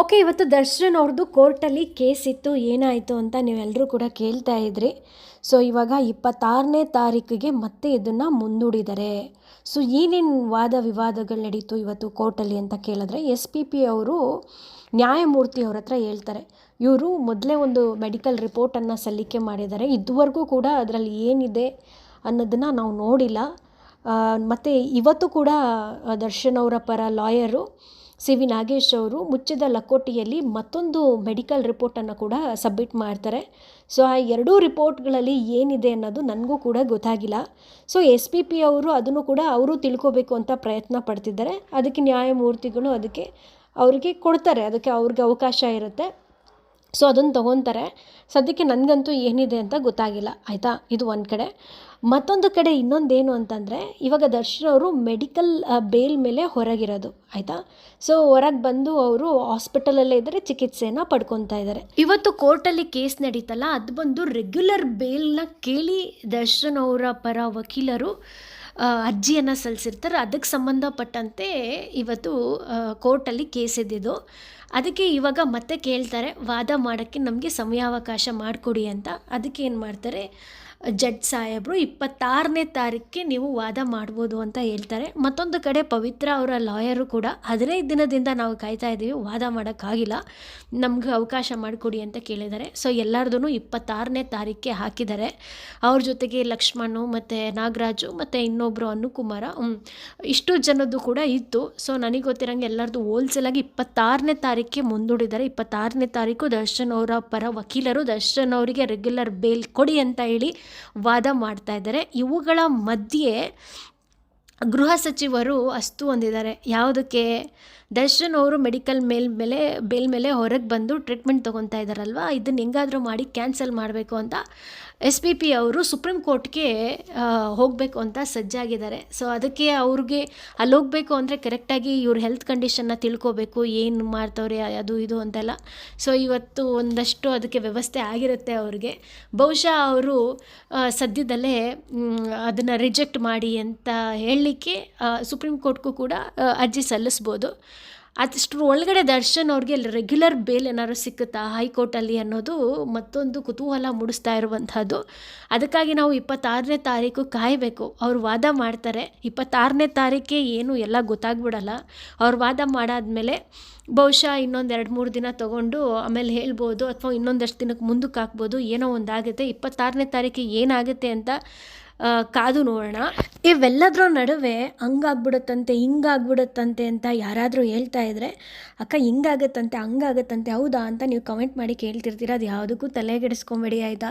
Okay, ಇವತ್ತು ದರ್ಶನ್ ಅವ್ರದ್ದು ಕೋರ್ಟಲ್ಲಿ ಕೇಸ್ ಇತ್ತು, ಏನಾಯಿತು ಅಂತ ನೀವೆಲ್ಲರೂ ಕೂಡ ಕೇಳ್ತಾ ಇದ್ರಿ. ಸೊ, ಇವಾಗ ಇಪ್ಪತ್ತಾರನೇ ತಾರೀಕಿಗೆ ಮತ್ತೆ ಇದನ್ನು ಮುಂದೂಡಿದ್ದಾರೆ ಸೊ, ಏನೇನು ವಾದ ವಿವಾದಗಳು ನಡೀತು ಇವತ್ತು ಕೋರ್ಟಲ್ಲಿ ಅಂತ ಕೇಳಿದ್ರೆ, ಎಸ್ ಪಿ ಪಿ ಅವರು ನ್ಯಾಯಮೂರ್ತಿ ಅವ್ರ ಹತ್ರ ಹೇಳ್ತಾರೆ, ಇವರು ಮೊದಲೇ ಒಂದು ಮೆಡಿಕಲ್ ರಿಪೋರ್ಟನ್ನು ಸಲ್ಲಿಕೆ ಮಾಡಿದ್ದಾರೆ, ಇದುವರೆಗೂ ಕೂಡ ಅದರಲ್ಲಿ ಏನಿದೆ ಅನ್ನೋದನ್ನು ನಾವು ನೋಡಿಲ್ಲ. ಮತ್ತು ಇವತ್ತು ಕೂಡ ದರ್ಶನ್ ಅವರ ಪರ ಲಾಯರು ಸಿ ವಿ ನಾಗೇಶ್ ಅವರು ಮುಚ್ಚಿದ ಲಕೋಟೆಯಲ್ಲಿ ಮತ್ತೊಂದು ಮೆಡಿಕಲ್ ರಿಪೋರ್ಟನ್ನು ಕೂಡ ಸಬ್ಮಿಟ್ ಮಾಡ್ತಾರೆ. ಸೊ, ಆ ಎರಡೂ ರಿಪೋರ್ಟ್ಗಳಲ್ಲಿ ಏನಿದೆ ಅನ್ನೋದು ನನಗೂ ಕೂಡ ಗೊತ್ತಾಗಿಲ್ಲ. ಸೊ, ಎಸ್ ಪಿ ಪಿ ಅವರು ಅದನ್ನು ಕೂಡ ಅವರು ತಿಳ್ಕೊಬೇಕು ಅಂತ ಪ್ರಯತ್ನ ಪಡ್ತಿದ್ದಾರೆ. ಅದಕ್ಕೆ ನ್ಯಾಯಮೂರ್ತಿಗಳು ಅದಕ್ಕೆ ಅವರಿಗೆ ಕೊಡ್ತಾರೆ. ಅದಕ್ಕೆ ಅವ್ರಿಗೆ ಅವಕಾಶ ಇರುತ್ತೆ. ಸೊ ಅದನ್ನು ತೊಗೊತಾರೆ. ಸದ್ಯಕ್ಕೆ ನನಗಂತೂ ಏನಿದೆ ಅಂತ ಗೊತ್ತಾಗಿಲ್ಲ, ಆಯಿತಾ? ಇದು ಒಂದು ಕಡೆ. ಮತ್ತೊಂದು ಕಡೆ ಇನ್ನೊಂದೇನು ಅಂತಂದರೆ, ಇವಾಗ ದರ್ಶನ್ ಅವರು ಮೆಡಿಕಲ್ ಬೇಲ್ ಮೇಲೆ ಹೊರಗಿರೋದು, ಆಯಿತಾ? ಸೊ ಹೊರಗೆ ಬಂದು ಅವರು ಹಾಸ್ಪಿಟಲಲ್ಲೇ ಇದ್ದರೆ, ಚಿಕಿತ್ಸೆಯನ್ನು ಪಡ್ಕೊತಾ ಇದ್ದಾರೆ. ಇವತ್ತು ಕೋರ್ಟಲ್ಲಿ ಕೇಸ್ ನಡೀತಲ್ಲ, ಅದು ಬಂದು ರೆಗ್ಯುಲರ್ ಬೇಲ್ನ ಕೇಳಿ ದರ್ಶನ್ ಅವರ ಪರ ವಕೀಲರು ಅರ್ಜಿಯನ್ನು ಸಲ್ಲಿಸಿರ್ತಾರೆ. ಅದಕ್ಕೆ ಸಂಬಂಧಪಟ್ಟಂತೆ ಇವತ್ತು ಕೋರ್ಟಲ್ಲಿ ಕೇಸ್ ಇದ್ದಿದ್ದು. ಅದಕ್ಕೆ ಇವಾಗ ಮತ್ತೆ ಕೇಳ್ತಾರೆ, ವಾದ ಮಾಡೋಕ್ಕೆ ನಮಗೆ ಸಮಯಾವಕಾಶ ಮಾಡಿಕೊಡಿ ಅಂತ. ಅದಕ್ಕೆ ಏನು ಮಾಡ್ತಾರೆ, ಜಡ್ ಸಾಹೇಬರು ಇಪ್ಪತ್ತಾರನೇ ತಾರೀಕಿಗೆ ನೀವು ವಾದ ಮಾಡ್ಬೋದು ಅಂತ ಹೇಳ್ತಾರೆ. ಮತ್ತೊಂದು ಕಡೆ ಪವಿತ್ರ ಅವರ ಲಾಯರು ಕೂಡ ಹದಿನೈದು ದಿನದಿಂದ ನಾವು ಕಾಯ್ತಾ ಇದ್ದೀವಿ ವಾದ ಮಾಡೋಕ್ಕಾಗಿಲ್ಲ. ನಮ್ಗೆ ಅವಕಾಶ ಮಾಡಿಕೊಡಿ ಅಂತ ಕೇಳಿದ್ದಾರೆ. ಸೊ ಎಲ್ಲರದೂ ಇಪ್ಪತ್ತಾರನೇ ತಾರೀಕಿಗೆ ಹಾಕಿದ್ದಾರೆ. ಅವ್ರ ಜೊತೆಗೆ ಲಕ್ಷ್ಮಣು ಮತ್ತು ನಾಗರಾಜು ಮತ್ತು ಇನ್ನೊಬ್ಬರು ಅನುಕುಮಾರ ಇಷ್ಟು ಜನದ್ದು ಕೂಡ ಇತ್ತು. ಸೊ ನನಗೆ ಗೊತ್ತಿರೋಂಗೆ ಎಲ್ಲರದು ಹೋಲ್ಸೇಲಾಗಿ ಇಪ್ಪತ್ತಾರನೇ ತಾರೀಕಿಗೆ ಮುಂದೂಡಿದ್ದಾರೆ. ಇಪ್ಪತ್ತಾರನೇ ತಾರೀಕು ದರ್ಶನ್ ಅವರ ಪರ ವಕೀಲರು ದರ್ಶನ್ ಅವರಿಗೆ ರೆಗ್ಯುಲರ್ ಬೇಲ್ ಕೊಡಿ ಅಂತ ಹೇಳಿ ವಾದ ಮಾಡ್ತಾ ಇದ್ದಾರೆ. ಇವುಗಳ ಮಧ್ಯೆ ಗೃಹ ಸಚಿವರು ಅಸ್ತು ಹೊಂದಿದ್ದಾರೆ. ಯಾವುದಕ್ಕೆ? ದರ್ಶನ್ ಅವರು ಮೆಡಿಕಲ್ ಮೇಲ್ ಮೇಲೆ, ಬೇಲ್ ಮೇಲೆ ಹೊರಗೆ ಬಂದು ಟ್ರೀಟ್ಮೆಂಟ್ ತೊಗೊತಾ ಇದ್ದಾರಲ್ವ? ಇದನ್ನು ಹೆಂಗಾದರೂ ಮಾಡಿ ಕ್ಯಾನ್ಸಲ್ ಮಾಡಬೇಕು ಅಂತ ಎಸ್ ಪಿ ಪಿ ಅವರು ಸುಪ್ರೀಂ ಕೋರ್ಟ್ಗೆ ಹೋಗಬೇಕು ಅಂತ ಸಜ್ಜಾಗಿದ್ದಾರೆ. ಸೊ, ಅದಕ್ಕೆ ಅವ್ರಿಗೆ ಅಲ್ಲಿ ಹೋಗಬೇಕು ಅಂದರೆ ಕರೆಕ್ಟಾಗಿ ಇವ್ರ ಹೆಲ್ತ್ ಕಂಡೀಷನ್ನ ತಿಳ್ಕೊಬೇಕು. ಏನು ಮಾಡ್ತವ್ರೆ, ಅದು ಇದು ಅಂತೆಲ್ಲ. ಸೊ, ಇವತ್ತು ಒಂದಷ್ಟು ಅದಕ್ಕೆ ವ್ಯವಸ್ಥೆ ಆಗಿರುತ್ತೆ ಅವ್ರಿಗೆ. ಬಹುಶಃ ಅವರು ಸದ್ಯದಲ್ಲೇ ಅದನ್ನು ರಿಜೆಕ್ಟ್ ಮಾಡಿ ಅಂತ ಹೇಳಲಿಕ್ಕೆ ಸುಪ್ರೀಂ ಕೋರ್ಟ್ಗೂ ಕೂಡ ಅರ್ಜಿ ಸಲ್ಲಿಸ್ಬೋದು. ಅಷ್ಟರ ಒಳಗಡೆ ದರ್ಶನ್ ಅವ್ರಿಗೆ ರೆಗ್ಯುಲರ್ ಬೇಲ್ ಏನಾದ್ರು ಸಿಕ್ಕುತ್ತಾ ಹೈಕೋರ್ಟಲ್ಲಿ ಅನ್ನೋದು ಮತ್ತೊಂದು ಕುತೂಹಲ ಮೂಡಿಸ್ತಾ ಇರುವಂಥದ್ದು. ಅದಕ್ಕಾಗಿ ನಾವು ಇಪ್ಪತ್ತಾರನೇ ತಾರೀಕು ಕಾಯಬೇಕು. ಅವ್ರು ವಾದ ಮಾಡ್ತಾರೆ. ಇಪ್ಪತ್ತಾರನೇ ತಾರೀಕೆ ಏನು ಎಲ್ಲ ಗೊತ್ತಾಗ್ಬಿಡಲ್ಲ. ಅವ್ರು ವಾದ ಮಾಡಾದ್ಮೇಲೆ ಬಹುಶಃ ಇನ್ನೊಂದು ಎರಡು ಮೂರು ದಿನ ತೊಗೊಂಡು ಆಮೇಲೆ ಹೇಳ್ಬೋದು ಅಥವಾ ಇನ್ನೊಂದಷ್ಟು ದಿನಕ್ಕೆ ಮುಂದಕ್ಕೆ ಹಾಕ್ಬೋದು. ಏನೋ ಒಂದಾಗುತ್ತೆ. ಇಪ್ಪತ್ತಾರನೇ ತಾರೀಕಿಗೆ ಏನಾಗುತ್ತೆ ಅಂತ ಕಾದು ನೋಡೋಣ. ಇವೆಲ್ಲದರ ನಡುವೆ ಹಂಗಾಗ್ಬಿಡುತ್ತಂತೆ, ಹಿಂಗಾಗ್ಬಿಡುತ್ತಂತೆ ಅಂತ ಯಾರಾದರೂ ಹೇಳ್ತಾ ಇದ್ದರೆ ಅಕ್ಕ, ಹಿಂಗಾಗುತ್ತಂತೆ, ಹಂಗಾಗುತ್ತಂತೆ, ಹೌದಾ? ಅಂತ ನೀವು ಕಮೆಂಟ್ ಮಾಡಿ ಕೇಳ್ತಿರ್ತೀರ. ಅದು ಯಾವುದಕ್ಕೂ ತಲೆಗೆಡಿಸ್ಕೊಂಬೇಡಿ ಆಯಿತಾ?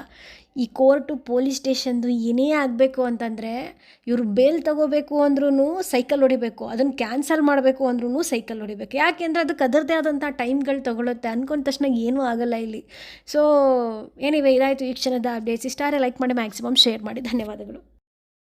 ಈ ಕೋರ್ಟು ಪೊಲೀಸ್ ಸ್ಟೇಷನ್ದು ಏನೇ ಆಗಬೇಕು ಅಂತಂದರೆ ಇವರು ಬೇಲ್ ತಗೋಬೇಕು ಅಂದ್ರೂ ಸೈಕಲ್ ಹೊಡಿಬೇಕು, ಅದನ್ನು ಕ್ಯಾನ್ಸಲ್ ಮಾಡಬೇಕು ಅಂದ್ರೂ ಸೈಕಲ್ ಹೊಡಿಬೇಕು. ಯಾಕೆಂದರೆ ಅದಕ್ಕೆ ಅದರದೇ ಆದಂಥ ಟೈಮ್ಗಳು ತೊಗೊಳುತ್ತೆ ಅಂದ್ಕೊಂಡ ತಕ್ಷಣ ಏನೂ ಆಗಲ್ಲ ಇಲ್ಲಿ. ಸೊ ಏನಿವೆ ಇದಾಯಿತು ಈ ಕ್ಷಣದ ಅಪ್ಡೇಟ್ಸ್ ಇಷ್ಟಾರೆ ಲೈಕ್ ಮಾಡಿ ಮ್ಯಾಕ್ಸಿಮಮ್ ಶೇರ್ ಮಾಡಿ. ಧನ್ಯವಾದಗಳು.